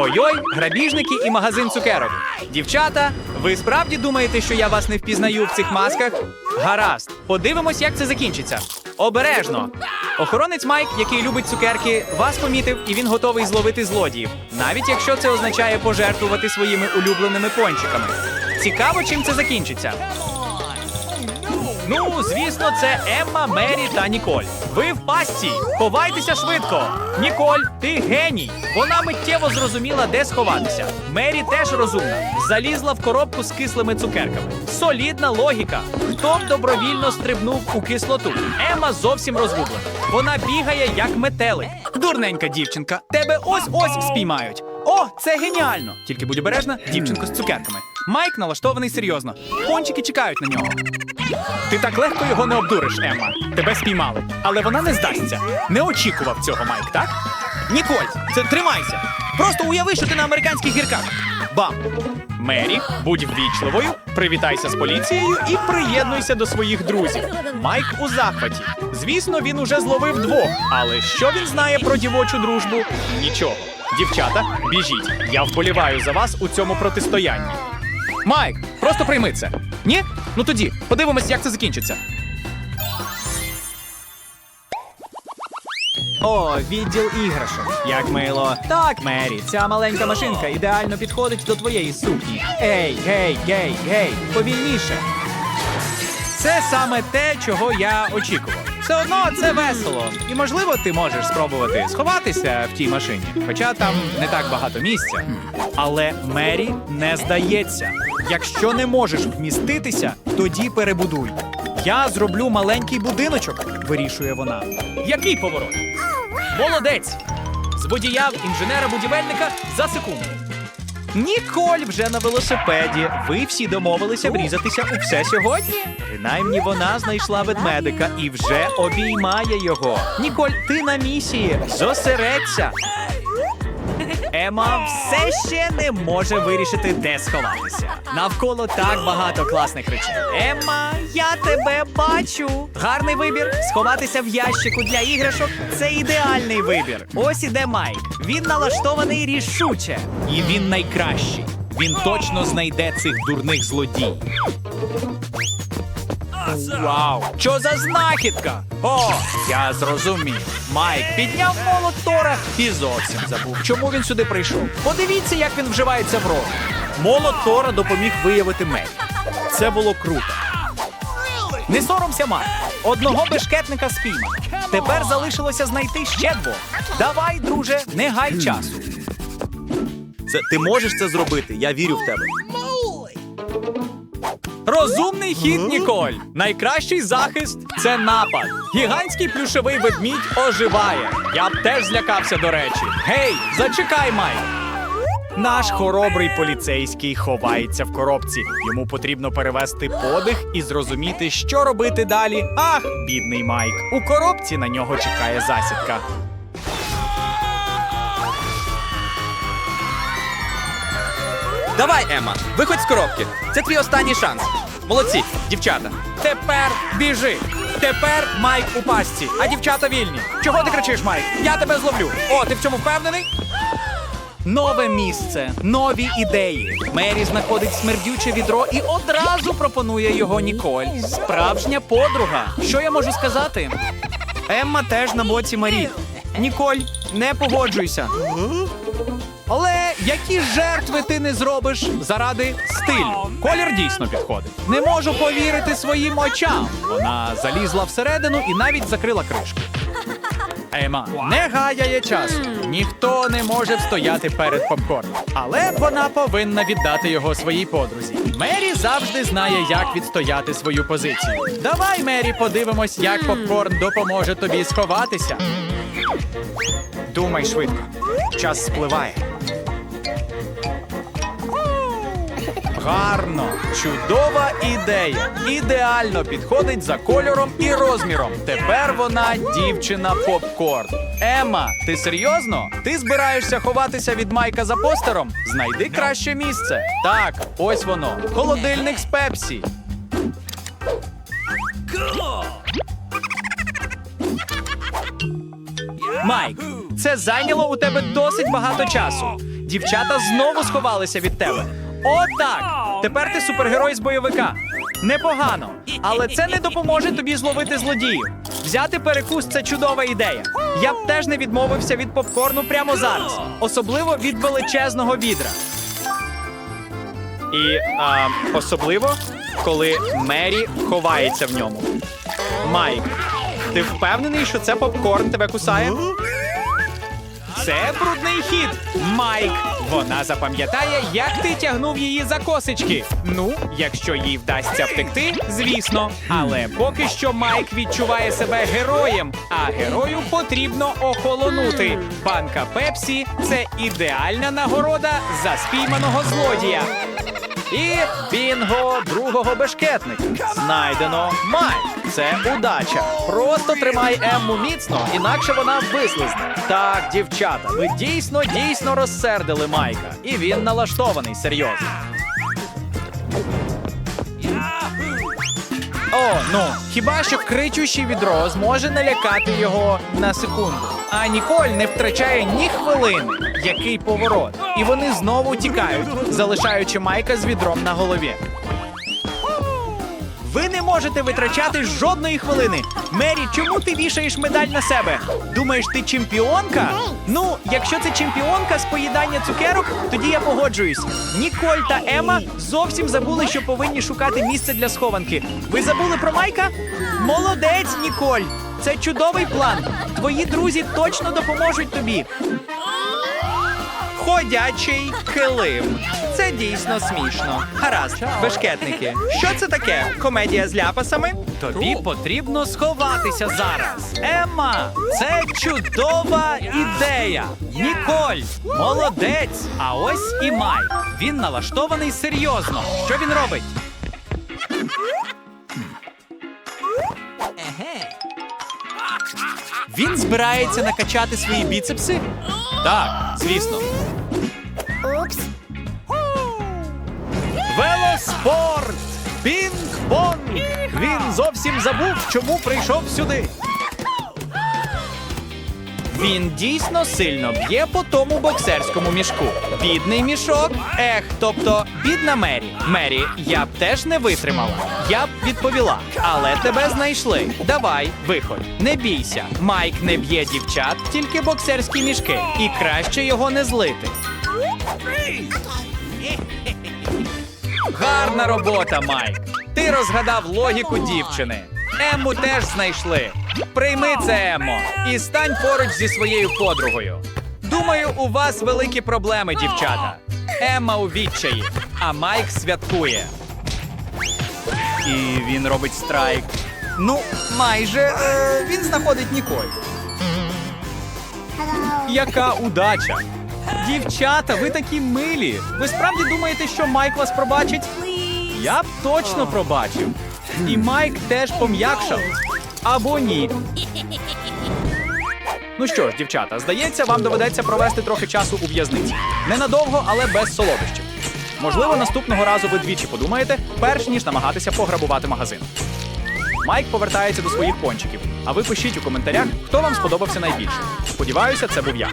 Ой-ой, грабіжники і магазин цукерок. Дівчата, ви справді думаєте, що я вас не впізнаю в цих масках? Гаразд, подивимось, як це закінчиться. Обережно. Охоронець Майк, який любить цукерки, вас помітив і він готовий зловити злодіїв, навіть якщо це означає пожертвувати своїми улюбленими пончиками. Цікаво, чим це закінчиться. Ну, звісно, це Емма, Мері та Ніколь. Ви в пастці. Ховайтеся швидко. Ніколь, ти геній. Вона миттєво зрозуміла, де сховатися. Мері теж розумна. Залізла в коробку з кислими цукерками. Солідна логіка. Хто б добровільно стрибнув у кислоту? Емма зовсім розгублена. Вона бігає як метелик. Дурненька дівчинка. Тебе ось ось спіймають. О, це геніально! Тільки будь обережна, дівчинко з цукерками. Майк налаштований серйозно. Пончики чекають на нього. Ти так легко його не обдуриш, Емма. Тебе спіймали. Але вона не здасться. Не очікував цього, Майк, так? Ніколь, це тримайся. Просто уяви, що ти на американських гірках. Бам! Мері, будь ввічливою, привітайся з поліцією і приєднуйся до своїх друзів. Майк у захваті. Звісно, він уже зловив двох. Але що він знає про дівочу дружбу? Нічого. Дівчата, біжіть. Я вболіваю за вас у цьому протистоянні. Майк, просто прийми це. Ні? Ну тоді подивимось, як це закінчиться. О, відділ іграшок. Як мило. Так, Мері, ця маленька машинка ідеально підходить до твоєї сукні. Ей, гей, гей, гей, повільніше. Це саме те, чого я очікував. Все одно це весело. І можливо, ти можеш спробувати сховатися в тій машині, хоча там не так багато місця. Але Мері не здається. Якщо не можеш вміститися, тоді перебудуй. Я зроблю маленький будиночок, вирішує вона. Який поворот? Молодець! З водія в інженера-будівельника за секунду. Ніколь вже на велосипеді. Ви всі домовилися врізатися у все сьогодні. Принаймні вона знайшла ведмедика і вже обіймає його. Ніколь, ти на місії. Зосередься. Ема все ще не може вирішити, де сховатися. Навколо так багато класних речей. Ема, я тебе бачу. Гарний вибір. Сховатися в ящику для іграшок це ідеальний вибір. Ось іде Майк. Він налаштований рішуче. І він найкращий. Він точно знайде цих дурних злодіїв. Вау! Що за знахідка? О, я зрозумів. Майк підняв молот Тора і зовсім забув, чому він сюди прийшов. Подивіться, як він вживається в рот. Молот Тора допоміг виявити Мері. Це було круто. Не соромся, Майк. Одного бешкетника спіймано. Тепер залишилося знайти ще двох. Давай, друже, не гай часу. Це ти можеш це зробити. Я вірю в тебе. Розумний хід, Ніколь. Найкращий захист це напад. Гігантський плюшевий ведмідь оживає. Я б теж злякався, до речі. Гей, зачекай, Майк. Наш хоробрий поліцейський ховається в коробці. Йому потрібно перевести подих і зрозуміти, що робити далі. Ах, бідний Майк. У коробці на нього чекає засідка. Давай, Ема, виходь з коробки. Це твій останній шанс. Молодці, дівчата. Тепер біжи. Тепер Майк у пастці, а дівчата вільні. Чого ти кричиш, Майк? Я тебе зловлю. О, ти в цьому впевнений? Нове місце, нові ідеї. Мері знаходить смердюче відро і одразу пропонує його Ніколь. Справжня подруга. Що я можу сказати? Емма теж на боці Марі. Ніколь, не погоджуйся. Але які жертви ти не зробиш заради стилю? Колір дійсно підходить. Не можу повірити своїм очам. Вона залізла всередину і навіть закрила кришку. Ема не гаяє часу. Ніхто не може встояти перед попкорном. Але вона повинна віддати його своїй подрузі. Мері завжди знає, як відстояти свою позицію. Давай, Мері, подивимось, як попкорн допоможе тобі сховатися. Думай швидко. Час спливає. Гарно, чудова ідея. Ідеально підходить за кольором і розміром. Тепер вона дівчина попкорн. Ема, ти серйозно? Ти збираєшся ховатися від Майка за постером? Знайди краще місце. Так, ось воно. Холодильник з пепсі. Майк, це зайняло у тебе досить багато часу. Дівчата знову сховалися від тебе. Отак! Тепер ти супергерой з бойовика. Непогано, але це не допоможе тобі зловити злодіїв. Взяти перекус це чудова ідея. Я б теж не відмовився від попкорну прямо зараз, особливо від величезного відра. І а, особливо, коли Мері ховається в ньому. Майк, ти впевнений, що це попкорн тебе кусає? Це брудний хід, Майк. Вона запам'ятає, як ти тягнув її за косички. Ну, якщо їй вдасться втекти, звісно. Але поки що Майк відчуває себе героєм, а герою потрібно охолонути. Банка Пепсі це ідеальна нагорода за спійманого злодія. І бінго другого бешкетника. Знайдено Майк. Це удача. Просто тримай Емму міцно, інакше вона вислизне. Так, дівчата, ви дійсно дійсно розсердили Майка, і він налаштований серйозно. О, ну хіба що кричущий відро зможе налякати його на секунду. А Ніколь не втрачає ні хвилини. Який поворот. І вони знову тікають, залишаючи Майка з відром на голові. Ви не можете витрачати жодної хвилини. Мері, чому ти вішаєш медаль на себе? Думаєш, ти чемпіонка? Ну, якщо це чемпіонка з поїдання цукерок, тоді я погоджуюсь. Ніколь та Ема зовсім забули, що повинні шукати місце для схованки. Ви забули про Майка? Молодець, Ніколь! Це чудовий план. Твої друзі точно допоможуть тобі. Ходячий килим. Це дійсно смішно. Гаразд, бешкетники. Що це таке? Комедія з ляпасами? Тобі потрібно сховатися зараз. Емма, це чудова ідея. Ніколь, молодець. А ось і Майк. Він налаштований серйозно. Що він робить? Він збирається накачати свої біцепси? Так, звісно. Упс. Велоспорт! Пінг-понг! Він зовсім забув, чому прийшов сюди. Він дійсно сильно б'є по тому боксерському мішку. Бідний мішок. Ех, тобто, бідна Мері. Мері, я б теж не витримала. Я б відповіла. Але тебе знайшли. Давай, виходь. Не бійся. Майк не б'є дівчат, тільки боксерські мішки. І краще його не злити. Гарна робота, Майк. Ти розгадав логіку дівчини. Емму теж знайшли. Прийми це, Еммо, і стань поруч зі своєю подругою. Думаю, у вас великі проблеми, дівчата. Емма у відчаї, а Майк святкує. І він робить страйк. Ну, майже е, він знаходить Ніколь. Яка удача! Дівчата, ви такі милі. Ви справді думаєте, що Майк вас пробачить? Я б точно пробачив. І Майк теж пом'якшав. Або ні. Ну що ж, дівчата, здається, вам доведеться провести трохи часу у в'язниці. Ненадовго, але без солодощів. Можливо, наступного разу ви двічі подумаєте, перш ніж намагатися пограбувати магазин. Майк повертається до своїх пончиків. А ви пишіть у коментарях, хто вам сподобався найбільше. Сподіваюся, це був я.